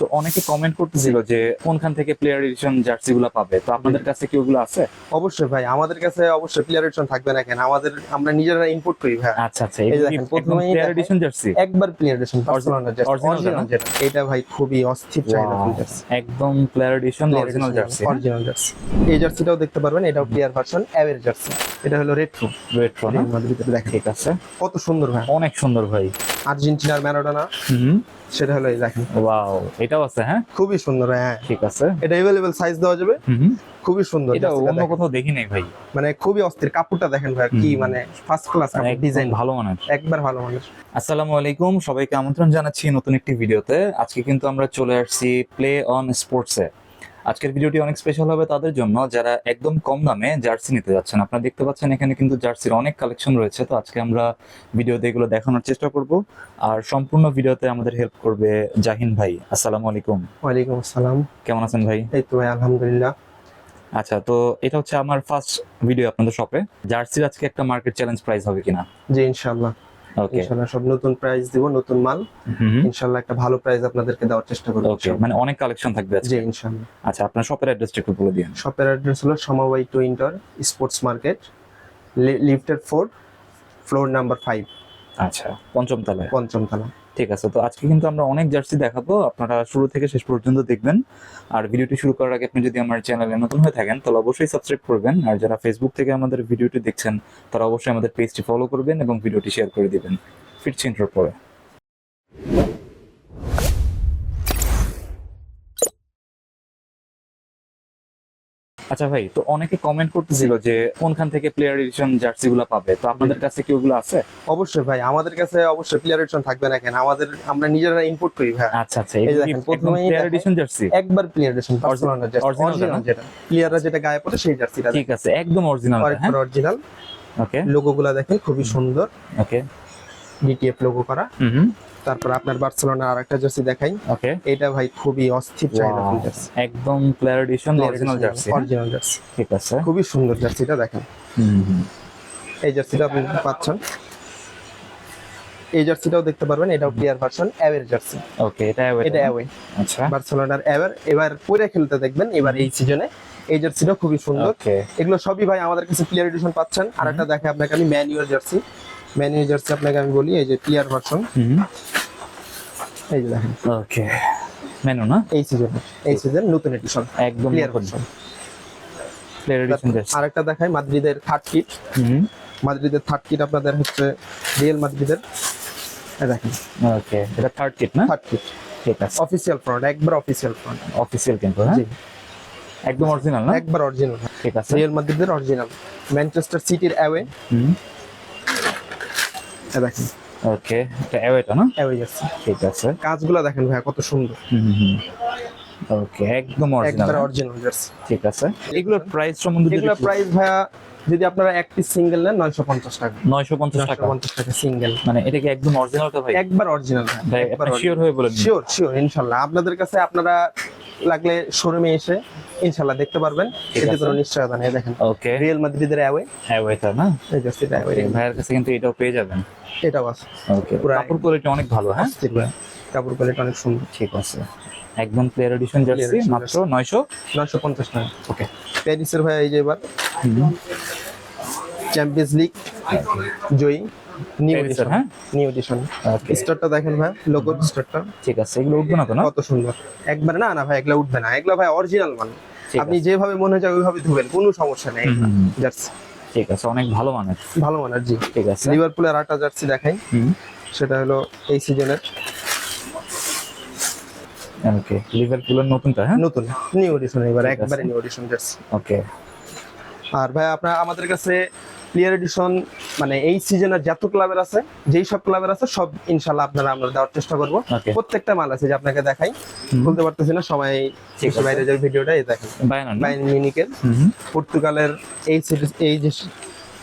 তো অনেকে কমেন্ট করতেছিল যে কোনখান থেকে প্লেয়ার এডিশন জার্সি গুলো পাবে। তো আপনাদের কাছে কি ওগুলো আছে? অবশ্যই ভাই আমাদের কাছে অবশ্যই প্লেয়ার এডিশন থাকবে না কেন? আমাদের আমরা নিজেরা ইম্পোর্ট করি ভাই। আচ্ছা আচ্ছা এই দেখেন, কি প্লেয়ার এডিশন জার্সি? একবার player edition Barcelona jersey original যেটা এটা ভাই খুবই অস্থির চাহিদা একদম player edition original jersey original jersey. এই জার্সিটাও দেখতে পারবেন এটাও প্লেয়ার ভার্সন অ্যাওয়ের জার্সি। এটা হলো রেট্রো রেট্রো না? দেখেন ঠিক আছে। কত সুন্দর ভাই। অনেক সুন্দর ভাই। আর্জেন্টিনার ম্যারাডোনা। হুম। সেটা হলো এই দেখেন। ওয়াও এটাও আছে হ্যাঁ? খুবই সুন্দর হ্যাঁ। ঠিক আছে। এটা अवेलेबल সাইজ দেওয়া যাবে। খুবই সুন্দর এটা অন্য কোথাও দেখি নাই ভাই। মানে খুবই অস্থির কাপড়টা দেখেন ভাই কি মানে ফার্স্ট ক্লাস কাপড় ডিজাইন ভালো মানের। একবার ভালো মানের। আসসালামু আলাইকুম সবাইকে আমন্ত্রণ জানাচ্ছি নতুন একটি ভিডিওতে আজকে কিন্তু আমরা চলে আসছি প্লে অন স্পোর্টসে আজকের ভিডিওটি অনেক স্পেশাল হবে তাদের জন্য। যারা একদম কম দামে জার্সি নিতে যাচ্ছেন আপনারা দেখতে পাচ্ছেন এখানে কিন্তু জার্সির অনেক কালেকশন রয়েছে। তো আজকে আমরা ভিডিওতে এগুলো দেখানোর চেষ্টা করব। আর সম্পূর্ণ ভিডিওতে আমাদের হেল্প করবে জাহিন ভাই। আসসালামু আলাইকুম। ওয়ালাইকুম আসসালাম। কেমন আছেন ভাই? এই তো ভাই আলহামদুলিল্লাহ। আচ্ছা তো এটা হচ্ছে আমার ফার্স্ট ভিডিও আপনাদের শপে জার্সির আজকে একটা মার্কেট চ্যালেঞ্জ প্রাইস হবে কিনা? জি ইনশাআল্লাহ। ইনশাআল্লাহ সব নতুন প্রাইস দিব নতুন মাল। ইনশাআল্লাহ একটা ভালো প্রাইস আপনাদেরকে দেওয়ার চেষ্টা করব ওকে মানে অনেক কালেকশন থাকবে আজকে। জি ইনশাআল্লাহ আচ্ছা আপনার শপের অ্যাড্রেসটা একটু বলে দিন। শপের অ্যাড্রেস হলো সমাবাই two inter sports market lifted four floor number five আচ্ছা পঞ্চম তলায় পঞ্চম তলা ঠিক আছে, তো আজকে কিন্তু আমরা অনেক জার্সি দেখাবো, আপনারা শুরু থেকে শেষ পর্যন্ত দেখবেন। আর ভিডিওটি শুরু করার আগে আপনি যদি আমার চ্যানেলে নতুন হয়ে থাকেন, তাহলে অবশ্যই সাবস্ক্রাইব করবেন। আর যারা ফেসবুক থেকে আমাদের ভিডিওটি দেখছেন, তারা অবশ্যই আমাদের পেজটি ফলো করবেন এবং ভিডিওটি শেয়ার করে দিবেন। ফিরছি ইন্টার পরে। আচ্ছা ভাই তো অনেকে কমেন্ট করতেছিল যে কোনখান থেকে প্লেয়ার এডিশন জার্সি গুলো পাবে? তো আপনাদের কাছে কি ওগুলো আছে? অবশ্যই ভাই আমাদের কাছে অবশ্যই প্লেয়ার এডিশন থাকবে না কেন? আমাদের আমরা নিজেরা ইম্পোর্ট করি ভাই। আচ্ছা আচ্ছা এই দেখেন, কি প্রথমেই প্লেয়ার এডিশন জার্সি একবার প্লেয়ার এডিশন অরিজিনাল না? যেটা। প্লেয়াররা যেটা গায়ে পড়ে সেই জার্সিটা ঠিক আছে একদম অরিজিনাল হ্যাঁ? অরিজিনাল ওকে লোগো গুলা দেখেন খুবই সুন্দর। ওকে ডিটিএফ লোগো করা। হুম। তারপর আপনার বার্সেলোনার আরেকটা জার্সি দেখাই। ওকে। এটা ভাই খুবই অস্থির ফুল জার্সি একদম player edition original jersey original jersey ঠিক আছে। খুবই সুন্দর জার্সিটা দেখেন। এই জার্সিটা আপনি পাচ্ছেন। এই জার্সিটাও দেখতে পারবেন এটাও প্লেয়ার ভার্সন অ্যাওয়ের জার্সি ওকে এটা এটা অ্যাওয়ে আচ্ছা। বার্সেলোনার অ্যাওয়ের এবার পরে খেলতে দেখবেন এবার এই সিজনে এই জার্সিটা খুবই সুন্দর। ওকে। এগুলো সবই ভাই আমাদের কাছে প্লেয়ার এডিশন পাচ্ছেন। আর একটা দেখে আপনাকে আমি ম্যানুয়াল জার্সি ম্যানুয়াল জার্সি আপনাকে আমি বলি এই যে প্লেয়ার ভার্সন এই যে দেখেন। ওকে। মেনু না? এই সিজন এই সিজন নতুন এডিশন একদম প্লেয়ার ভার্সন জার্সি আরেকটা দেখাই মাদ্রিদের থার্ড কিট হুম। মাদ্রিদের থার্ড কিট আপনাদের হচ্ছে রিয়েল মাদ্রিদের। দেখেন। ওকে এটা থার্ড কিট না? থার্ড কিট ঠিক আছে। অফিসিয়াল ফ্রন্ট একবার অফিসিয়াল ফ্রন্ট অফিসিয়াল কিন্তু হ্যাঁ? একদম অরিজিনাল না? একবার অরিজিনাল ঠিক আছে। রিয়েল মাদ্রিদের অরিজিনাল ম্যানচেস্টার সিটির অ্যাওয়ে দেখেন। ওকে এটা অ্যাওয়েটা না? অ্যাওয়ে যাচ্ছে। ঠিক আছে। কাজগুলো দেখেন ভাই কত সুন্দর। হুম ওকে একদম অরিজিনাল একদম অরিজিনাল ঠিক আছে। এগুলোর প্রাইস সম্বন্ধে এগুলো প্রাইস ভাইয়া যদি আপনারা এক পিস সিঙ্গেল নেন নয়শো পঞ্চাশ টাকা। নয়শো পঞ্চাশ টাকা। নয়শো পঞ্চাশ টাকা সিঙ্গেল মানে এটা কি একদম অরিজিনালটা ভাই? একবার অরিজিনাল ভাই। শিওর হয়ে বলেন শিওর শিওর ইনশাল্লাহ। আপনাদের কাছে আপনারা লাগলে শোরুমে এসে ইনশাল্লাহ দেখতে পারবেন। এতে কোনো নিশ্চয়তা নেই দেখেন। ওকে রিয়েল মাদ্রিদের অ্যাওয়ে হ্যাঁ ওইটা না? এই জার্সিটা অ্যাওয়ে ভাইয়ের কাছে কিন্তু এটাও পেয়ে যাবেন। এটাও আছে। ওকে পুরা- কাপড় কোয়ালিটি অনেক ভালো হ্যাঁ? কাপড় কোয়ালিটি অনেক সুন্দর। ঠিক আছে। একদম প্লেয়ার এডিশন জার্সি মাত্র নয়শো? নয়শো পঞ্চাশ টাকা। ওকে প্যারিসের ভাই এই যে এবার। চ্যাম্পিয়ন্স লিগ জয়ী। নিউ এডিশন হ্যাঁ? নিউ এডিশন স্টারটা দেখেন ভাই লোগোর স্টারটা ঠিক আছে এগুলো উঠবে না তো না কত সুন্দর। একবার না না ভাই এগুলো উঠবে না। এগুলো ভাই অরিজিনাল মান আপনি যেভাবে মনে হয় ওইভাবে ধুবেন কোনো সমস্যা নেই। জার্সি ঠিক আছে অনেক ভালো মানের। ভালো মানের জি। ঠিক আছে। লিভারপুলের আটা জার্সি দেখাই। সেটা হলো এই সিজনের। ওকে লিভারপুলের নতুনটা হ্যাঁ? নতুন নিউ এডিশন এবার একবারে নিউ এডিশন জার্সি। ওকে আর ভাই আপনার আমাদের কাছে প্লেয়ার এডিশন মানে এই সিজনের যত ক্লাবের আছে যেই সব ক্লাবের আছে সব ইনশাল্লাহ আপনারা আমরা দেওয়ার চেষ্টা করব। প্রত্যেকটা মাল আছে যে আপনাকে দেখাই। বলতে পারতেছি না সময়। বাইরে যে ভিডিওটা এই দেখেন। বাইন মিউনিকের। পর্তুগালের এই সিরিজ- এই যে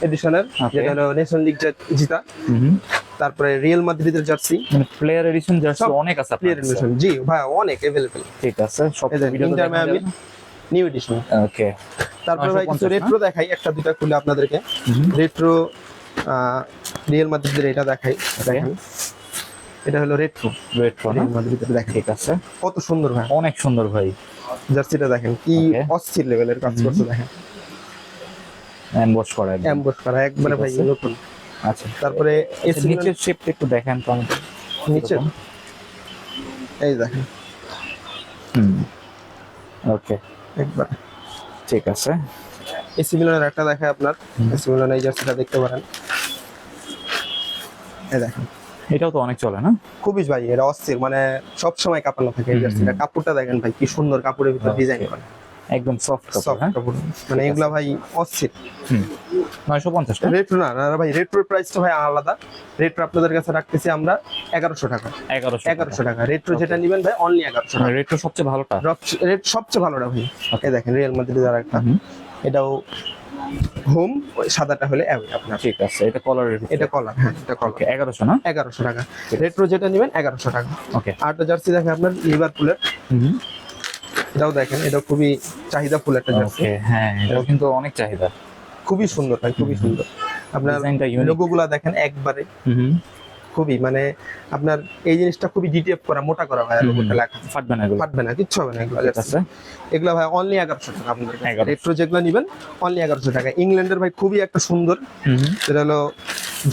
এডিশনের যেটা হলো নেশন লিগ জিতা। তারপরে রিয়েল মাদ্রিদের জার্সি মানে প্লেয়ার এডিশন জার্সি অনেক আছে প্লেয়ার। এডিশন জি ভাই অনেক অ্যাভেলেবেল ঠিক আছে সব Inter Miami new edition okay তারপরে ভাই কিছু রেট্রো দেখাই একটা দুটা খুলে আপনাদেরকে। রেট্রো রিয়েল মাদ্রিদের এটা দেখাই দেখেন এটা হলো রেট্রো রেট্রো না? ভিতরে দেখেন ঠিক আছে। কত সুন্দর ভাই। অনেক সুন্দর ভাই। জার্সিটা দেখেন কি অস্থির লেভেলের কাজ করছে দেখেন। এমবস করা। অ্যাম্বস করা একবারে ভাই। নতুন। আচ্ছা। তারপরে আচ্ছা, নিচের শেপটা একটু দেখেন তো নিচে এই দেখেন। হুম। ওকে একবার। ঠিক আছে। এসি মিলনের একটা দেখে আপনার। এসি মিলন এই জার্সিটা দেখতে পারেন। এই দেখেন। এটাও তো অনেক চলে না? খুবই ভাই এটা অস্থির মানে সবসময় সময় না থাকে এই জার্সিটা। কাপড়টা দেখেন ভাই কি সুন্দর কাপড়ের ভিতর ডিজাইন করা। একদম সফট কাপড় সফট হ্যাঁ? মানে এগুলা ভাই অস্থির। হুম। নয়শো পঞ্চাশ রেট্রো না না ভাই রেট্রোর প্রাইসটা ভাই আলাদা। রেট্রো আপনাদের কাছে রাখতেছি আমরা এগারোশো টাকা। এগারোশো এগারোশো টাকা। রেট্রো যেটা নেবেন ভাই অনলি এগারোশো টাকা। রেটটা সবচেয়ে ভালোটা? রেট সবচেয়ে ভালোটা ভাই. এই দেখেন রিয়েল মাদ্রিদ আর একটা এটাও হোম সাদাটা হলে আপনার। ঠিক আছে এটা কলারের এটা কলার হ্যাঁ এটা কলার ওকে এগারোশো না? এগারোশো টাকা। রেট্রো যেটা নেবেন এগারোশো টাকা। ওকে আরেকটা জার্সি দেখেন আপনার লিভারপুলের হুম। এটাও দেখেন এটা খুবই চাহিদা ফুল একটা জার্সি হ্যাঁ এটাও কিন্তু অনেক চাহিদা। খুবই সুন্দর ভাই খুবই সুন্দর। আপনার ডিজাইনটা ইউনিক লোগো গুলা দেখেন একবারে। খুবই মানে আপনার এই জিনিসটা খুবই ডিটেপ করা মোটা করা ভাই লোগোটা। লেখা। ফাটবে না এগুলো। ফাটবে না কিচ্ছু হবে না এগুলো আছে। এগুলো ভাই অনলি এগারোশো টাকা আপনাদের 1100 রেট্রো যেগুলো নেবেন অনলি এগারোশো টাকা। ইংল্যান্ডের ভাই খুবই একটা সুন্দর। সেটা হলো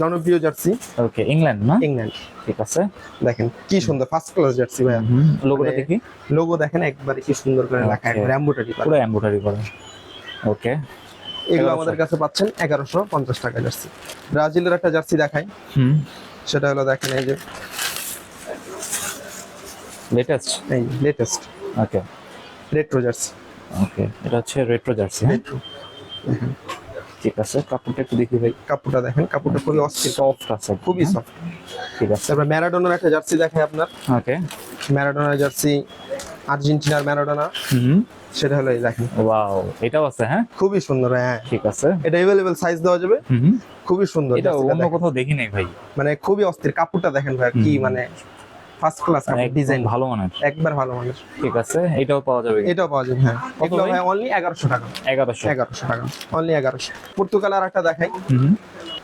জনপ্রিয় জার্সি। ওকে ইংল্যান্ড না? ইংল্যান্ড। ঠিক আছে। দেখেন কি সুন্দর ফার্স্ট ক্লাস জার্সি ভাই লোগোটা মানে দেখি। লোগো দেখেন একবারে কি সুন্দর করে Okay. একবার এম্বোটারি পুরো এমব্রয়ডারি করা। ওকে। এগুলো আমাদের কাছে পাচ্ছেন এগারোশো পঞ্চাশ টাকা জার্সি। ব্রাজিলের একটা জার্সি দেখাই। হুম। সেটা হলো দেখেন এই যে। লেটেস্ট এই latest okay. Retro jersey. Okay এটা হচ্ছে রেট্রো জার্সি হ্যাঁ? রেট্রো ঠিক আছে কাপড়টা একটু দেখি ভাই। কাপড়টা দেখেন কাপড়টা খুবই অস্থির। সফট আছে। খুবই হ্যাঁ? সফট ঠিক আছে। তারপর ম্যারাডোনার একটা জার্সি আপনার। ওকে। ম্যারাডোনার জার্সি আর্জেন্টিনার ম্যারাডোনা। হুম। সেটা হলো এই দেখেন। ওয়াও এটাও আছে হ্যাঁ? খুবই সুন্দর হ্যাঁ। ঠিক আছে। এটা এভেলেবেল সাইজ দেওয়া যাবে। হুম। খুবই সুন্দর এটা অন্য কোথাও দেখি নাই ভাই। মানে খুবই অস্থির। কাপড়টা দেখেন ভাই কি মানে ফার্স্ট ক্লাস কাপড় ডিজাইন ভালো মানের। একবার ভালো মানের। ঠিক আছে এটাও পাওয়া যাবে এটাও পাওয়া যাবে হ্যাঁ। এগুলো ভাই? অনলি এগারোশো টাকা। এগারোশো। এগারোশো টাকা। অনলি এগারোশো। পর্তুগালের একটা দেখাই। হুম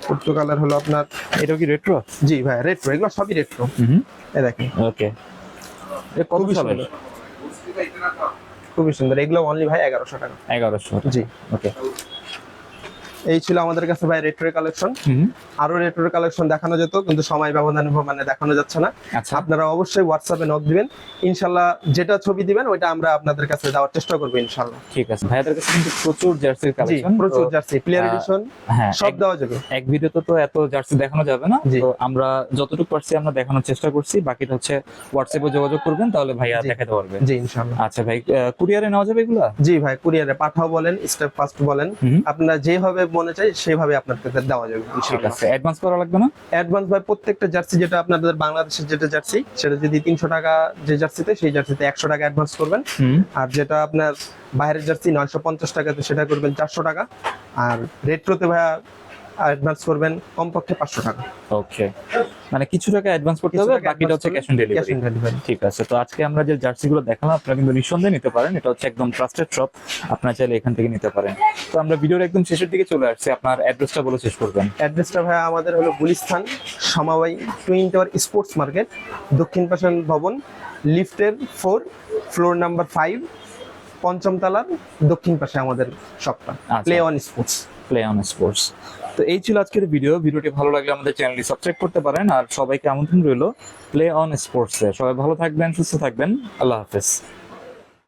পর্তুগালের হলো আপনার এটাও কি রেট্রো জি ভাই রেট্রো এগুলো সবই রেট্রো হুম এই দেখেন। ওকে এটা কত সালের? খুবই সুন্দর। এগুলো অনলি ভাই এগারোশো টাকা। এগারোশো। জি। ওকে এই ছিল আমাদের কাছে ভাই রেট্রো কালেকশন আরও রেট্রো কালেকশন দেখানো যেত কিন্তু সময় ব্যবধানে মানে দেখানো যাচ্ছে না। আচ্ছা। আপনারা অবশ্যই হোয়াটসঅ্যাপে নক দিবেন। ইনশাল্লাহ যেটা ছবি দিবেন ওইটা আমরা আপনাদের কাছে দেওয়ার চেষ্টা করব ইনশাল্লাহ। ঠিক আছে। ভাইয়াদের কাছে কিন্তু প্রচুর জার্সির কালেকশন প্রচুর জার্সি প্লেয়ার এডিশন সব দেওয়া যাবে। এক ভিডিওতে তো এত জার্সি দেখানো যাবে না তো আমরা যতটুকু পারছি আমরা দেখানোর চেষ্টা করছি। বাকিটা হচ্ছে হোয়াটসঅ্যাপে যোগাযোগ করবেন তাহলে ভাইয়া। দেখাতে পারবে। জি ইনশাল্লাহ। আচ্ছা ভাই কুরিয়ারে নেওয়া যাবে এগুলা? জি ভাই কুরিয়ারে পাঠাও বলেন স্টেপ ফার্স্ট বলেন। আপনারা যেভাবে মনে চাই সেভাবে আপনাদের দেওয়া যাবে ঠিক আছে অ্যাডভান্স করা লাগবে না? অ্যাডভান্স ভাই প্রত্যেকটা জার্সি যেটা আপনাদের বাংলাদেশের যেটা জার্সি সেটা যদি তিনশো টাকা যে জার্সিতে সেই জার্সিতে একশো টাকা অ্যাডভান্স করবেন। আর যেটা আপনার বাইরের জার্সি নয়শো পঞ্চাশ টাকাতে সেটা করবেন চারশো টাকা। আর রেট্রোতে ভাইয়া অ্যাডভান্স করবেন কমপক্ষে পাঁচশো টাকা। ওকে মানে কিছু টাকা অ্যাডভান্স করতে হবে বাকিটা হচ্ছে cash on cash delivery on delivery ঠিক আছে তো আজকে আমরা যে জার্সিগুলো দেখালাম আপনারা কিন্তু নিঃসন্দেহে নিতে পারেন এটা হচ্ছে একদম ট্রাস্টেড শপ আপনারা চাইলে এখান থেকে নিতে পারেন। তো আমরা ভিডিওর একদম শেষের দিকে চলে আসছি আপনার অ্যাড্রেসটা বলে শেষ করবেন। অ্যাড্রেসটা ভাইয়া আমাদের হলো গুলিস্তান সমাবাই টুইন টাওয়ার স্পোর্টস মার্কেট দক্ষিণ পাশান ভবন লিফটের ফোর ফ্লোর নাম্বার ফাইভ পঞ্চম তলার দক্ষিণ পাশে আমাদের শপটা। Play on sports play on sports তো এই ছিল আজকের ভিডিও ভিডিওটি ভালো লাগলে আমাদের চ্যানেলটি সাবস্ক্রাইব করতে পারেন। আর সবাইকে আমন্ত্রণ রইল প্লে অন স্পোর্টসে সবাই ভালো থাকবেন, সুস্থ থাকবেন। আল্লাহ হাফেজ।